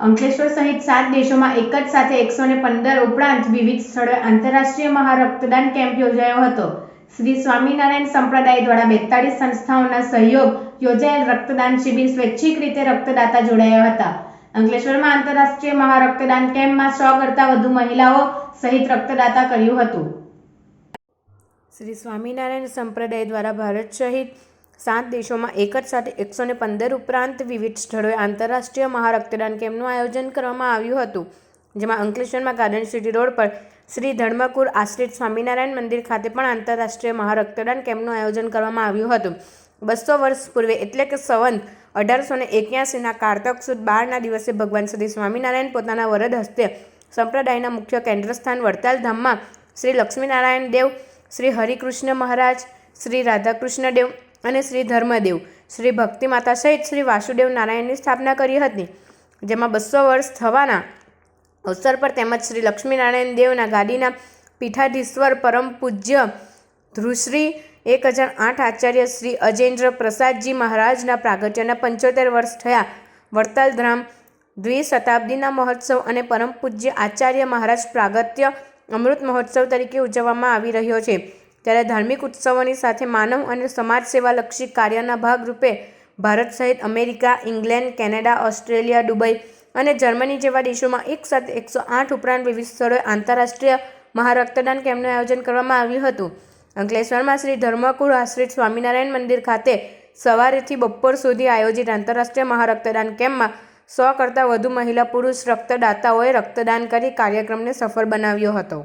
અંકલેશ્વર સહિત સાત દેશોમાં એક જ સાથે એકસો ને પંદર ઉપરાંત વિવિધ સ્થળોએ આંતરરાષ્ટ્રીય મહારક્તદાન કેમ્પ યોજાયો હતો. શ્રી સ્વામિનારાયણ સંપ્રદાય દ્વારા બેતાળીસ સંસ્થાઓના સહયોગ યોજાયેલ રક્તદાન શિબિર સ્વૈચ્છિક રીતે રક્તદાતા જોડાયા હતા. અંકલેશ્વરમાં આંતરરાષ્ટ્રીય મહારક્તદાન કેમ્પમાં સો કરતાં વધુ મહિલાઓ સહિત રક્તદાતા કર્યું હતું. શ્રી સ્વામિનારાયણ સંપ્રદાય દ્વારા ભારત સહિત સાત દેશોમાં એક જ સાથે એકસો ને પંદર ઉપરાંત વિવિધ સ્થળોએ આંતરરાષ્ટ્રીય મહારક્તદાન કેમ્પનું આયોજન કરવામાં આવ્યું હતું, જેમાં અંકલેશ્વરમાં ગાર્ડન સિટી રોડ પર શ્રી ધર્મકુર આશ્રિત સ્વામિનારાયણ મંદિર ખાતે પણ આંતરરાષ્ટ્રીય મહારક્તદાન કેમ્પનું આયોજન કરવામાં આવ્યું હતું. બસો વર્ષ પૂર્વે એટલે કે સંવંત અઢારસો ને એક્યાસીના કારતક સુદ બારના દિવસે ભગવાન શ્રી સ્વામિનારાયણ પોતાના વરદ હસ્તે સંપ્રદાયના મુખ્ય કેન્દ્રસ્થાન વડતાલ ધામમાં શ્રી લક્ષ્મીનારાયણ દેવ, શ્રી હરિકૃષ્ણ મહારાજ, શ્રી રાધાકૃષ્ણ દેવ અને શ્રી ધર્મદેવ, શ્રી ભક્તિમાતા સહિત શ્રી વાસુદેવ નારાયણની સ્થાપના કરી હતી, જેમાં બસો વર્ષ થવાના અવસર પર તેમજ શ્રી લક્ષ્મીનારાયણ દેવના ગાદીના પીઠાધીશ્વર પરમ પૂજ્ય ધ્રુશ્રી એક હજાર આઠ આચાર્ય શ્રી અજેન્દ્ર પ્રસાદજી મહારાજના પ્રાગટ્યના પંચોતેર વર્ષ થયા. વડતાલ ધામ, દ્વિશતાબ્દીના મહોત્સવ અને પરમ પૂજ્ય આચાર્ય મહારાજ પ્રાગત્ય અમૃત મહોત્સવ તરીકે ઉજવવામાં આવી રહ્યો છે. ત્યારે ધાર્મિક ઉત્સવોની સાથે માનવ અને સમાજ સેવાલક્ષી કાર્યના ભાગરૂપે ભારત સહિત America, England, Canada, Australia, Dubai અને જર્મની જેવા દેશોમાં એક સાથે એકસો આઠ ઉપરાંત વિવિધ સ્થળોએ આંતરરાષ્ટ્રીય મહારક્તદાન કેમ્પનું આયોજન કરવામાં આવ્યું હતું. અંકલેશ્વરમાં શ્રી ધર્મકુળ આશ્રિત સ્વામિનારાયણ મંદિર ખાતે સવારેથી બપોર સુધી આયોજિત આંતરરાષ્ટ્રીય મહારક્તદાન કેમ્પમાં સો કરતાં વધુ મહિલા પુરુષ રક્તદાતાઓએ રક્તદાન કરી કાર્યક્રમને સફળ બનાવ્યો હતો.